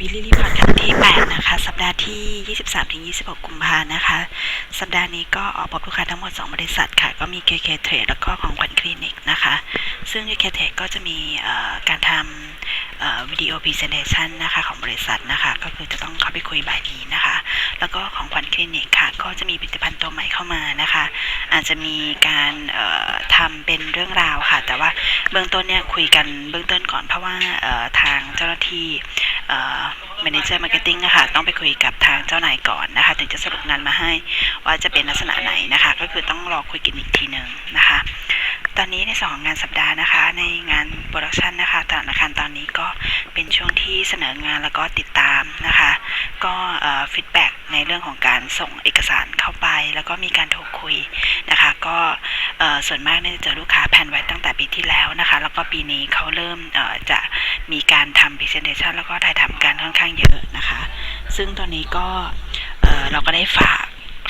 วิลลี่รีพอร์ตครั้งที่ 8 นะคะ สัปดาห์ที่ 23-26 กุมภานะคะ สัปดาห์นี้ก็ออกพบลูกค้าทั้งหมด 2 บริษัทค่ะ ก็มี KK Trade แล้วก็ของขวัญคลินิกนะคะ ซึ่ง KK Trade ก็จะมีการทำวิดีโอพรีเซนเ t ชันนะคะ ของบริษัทนะคะ ก็คือจะต้องเข้าไปคุยบ่ายนี้นะคะ แล้วก็ของขวัญคลินิกค่ะ ก็จะมีผลิตภัณฑ์ตัวใหม่เข้ามานะคะ อาจจะมีการทำเป็นเรื่องราวค่ะ แต่ว่าเบื้องต้นเนี่ยคุยกันเบื้องต้นก่อนเพราะว่าทางเจ้าหน้าที่ เอ่อ manager marketing นะคะต้องไปคุยกับทางเจ้านายก่อนนะคะ ถึงจะสรุปงานมาให้ว่าจะเป็นลักษณะไหนนะคะ ก็คือต้องรอคุยกันอีกทีหนึ่งนะคะ ตอนนี้ในสองงานสัปดาห์นะคะ ในงานโปรดักชันนะคะธนาคารตอนนี้ก็เป็นช่วงที่เสนองานแล้วก็ติดตามนะคะ ก็ฟีดแบ็กในเรื่องของการส่งเอกสารเข้าไป แล้วก็มีการโทรคุยนะคะ ก็ ส่วนมากเนี่ยจะเจอลูกค้าแผนไว้ตั้งแต่ปีที่แล้วนะคะ แล้วก็ปีนี้เขาเริ่มจะมีการทำ presentation แล้วก็ถ่ายทำการค่อนข้างเยอะนะคะ ซึ่งตอนนี้ก็เราก็ได้ฝาก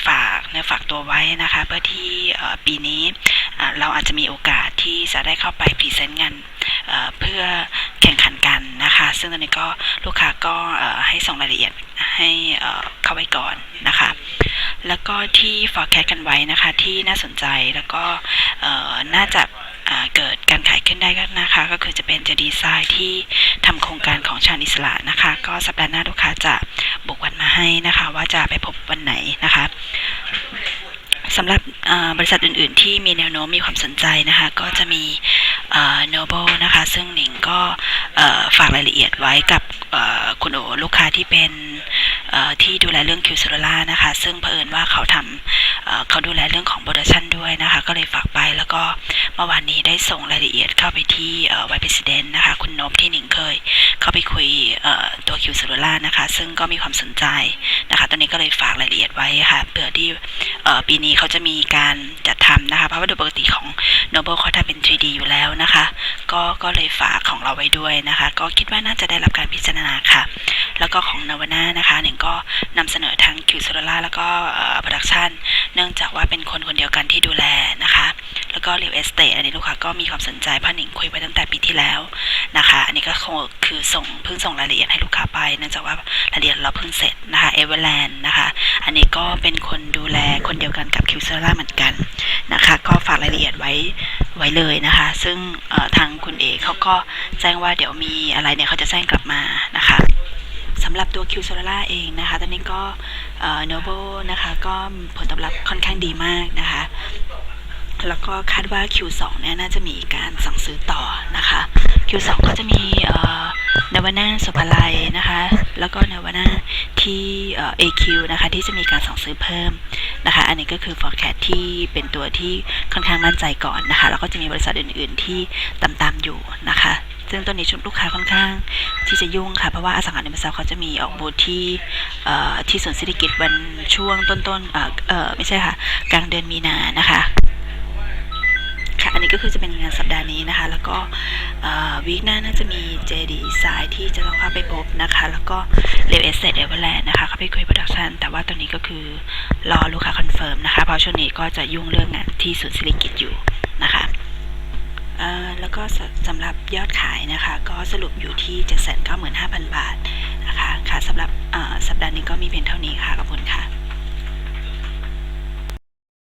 ฝากเนื้อฝากตัวไว้นะคะ เพื่อที่ปีนี้เราอาจจะมีโอกาสที่จะได้เข้าไปพรีเซนต์งานเพื่อแข่งขันกันนะคะ ซึ่งตอนนี้ก็ลูกค้าก็ให้ส่งรายละเอียดให้เอ่อเข้าไว้ก่อนนะคะ แล้วก็ที่ forecast กันไว้นะคะ ที่น่าสนใจแล้วก็น่าจะเกิดการขายขึ้นได้ก็นะคะ ก็คือจะเป็นจะดีไซน์ที่ทำโครงการของชาญอิสระนะคะ ก็สัปดาห์หน้าลูกค้าจะบอกวันมาให้นะคะ ว่าจะไปพบวันไหนนะคะสำหรับบริษัทอื่น ๆ ที่มีแนวโน้มมีความสนใจนะคะ ก็จะมีโนเบลนะคะ ซึ่งหนิงก็ฝากรายละเอียดไว้กับคุณโอลูกค้าที่เป็น ที่ดูแลเรื่องคิวซูล่านะคะ ซึ่งเผอิญว่าเขาทำเเขาดูแลเรื่องของโปรดักชันด้วยนะคะ ก็เลยฝากไปแล้วก็เมื่อวานนี้ได้ส่งรายละเอียดเข้าไปที่ไวท์เพรสเดนนะคะ คุณนพที่หนิงเคย เข้าไปคุยตัวคิวซูล่านะคะ ซึ่งก็มีความสนใจนะคะ ตอนนี้ก็เลยฝากรายละเอียดไว้ค่ะเผื่อที่ปีนี้เขาจะมีการจัดทำนะคะ เพราะว่าโดยปกติของ Noble เขาทำเป็น 3D อยู่แล้วนะคะ ก็ก็เลยฝากของเราไว้ด้วยนะคะ ก็คิดว่าน่าจะได้รับการพิจารณาค่ะ แล้วก็ของนาวนานะคะหนึ่งก็นำเสนอทางคิวโซล่าแล้วก็โปรดักชันเนื่องจากว่าเป็นคนคนเดียวกันที่ดูแลนะคะ แล้วก็รียลเอสเตอันนี้ลูกค้าก็มีความสนใจเพราะหนิงคุยไปตั้งแต่ปีที่แล้วนะคะ อันนี้ก็คงคือส่งเพิ่งส่งรายละเอียดให้ลูกค้าไป เนื่องจากว่ารายละเอียดเราเพิ่งเสร็จนะคะเอเวอร์แลนด์นะคะ อันนี้ก็เป็นคนดูแลคนเดียวกันกับคิวโซล่าเหมือนกันนะคะ ก็ฝากรายละเอียดไว้ไว้เลยนะคะ ซึ่งทางคุณเอเขาก็แจ้งว่าเดี๋ยวมีอะไรเนี่ยเขาจะแจ้งกลับมา สำหรับตัว Q Solar เองนะคะ ตอนนี้ก็โนเบิลนะคะก็ผลตอบรับค่อนข้างดีมากนะคะ แล้วก็คาดว่า Q2 เนี่ยน่าจะมีการสั่งซื้อต่อนะคะ Q2 ก็จะมีนวนาสุภาลัยนะคะ แล้วก็นวนาที่ AQ นะคะ ที่จะมีการสั่งซื้อเพิ่มนะคะ อันนี้ก็คือ forecast ที่เป็นตัวที่ค่อนข้างมั่นใจก่อนนะคะ แล้วก็จะมีบริษัทอื่น ๆ ที่ตามๆอยู่นะคะ ซึ่งตอนนี้ชุดลูกค้าค่อนข้าง ที่จะยุ่งค่ะ เพราะว่าอสังหาริมทรัพย์เขาจะมีออกบูธที่ที่สวนเศรษฐกิจวันช่วงต้นๆเออไม่ใช่ค่ะ กลางเดือนมีนานะคะค่ะอันนี้ก็คือจะเป็นงานสัปดาห์นี้นะคะ แล้วก็วีคหน้าน่าจะมี JD สายที่จะต้องเข้าไปพบนะคะ แล้วก็เร a เอสเซ t เอเวอร์แลนด์นะคะเข้าไปคุยโปรดักชันแต่ว่าตอนนี้ก็คือรอลูกค้าคอนเฟิร์มนะคะ เพราะช่วงนี้ก็จะยุ่งเรื่องงานที่ศูนย์ศิริกิจอยู่ แล้วก็สำหรับยอดขายนะคะ ก็สรุปอยู่ที่ 795,000 บาทนะคะค่ะสำหรับสัปดาห์นี้ก็มีเพียงเท่านี้ค่ะขอบคุณค่ะ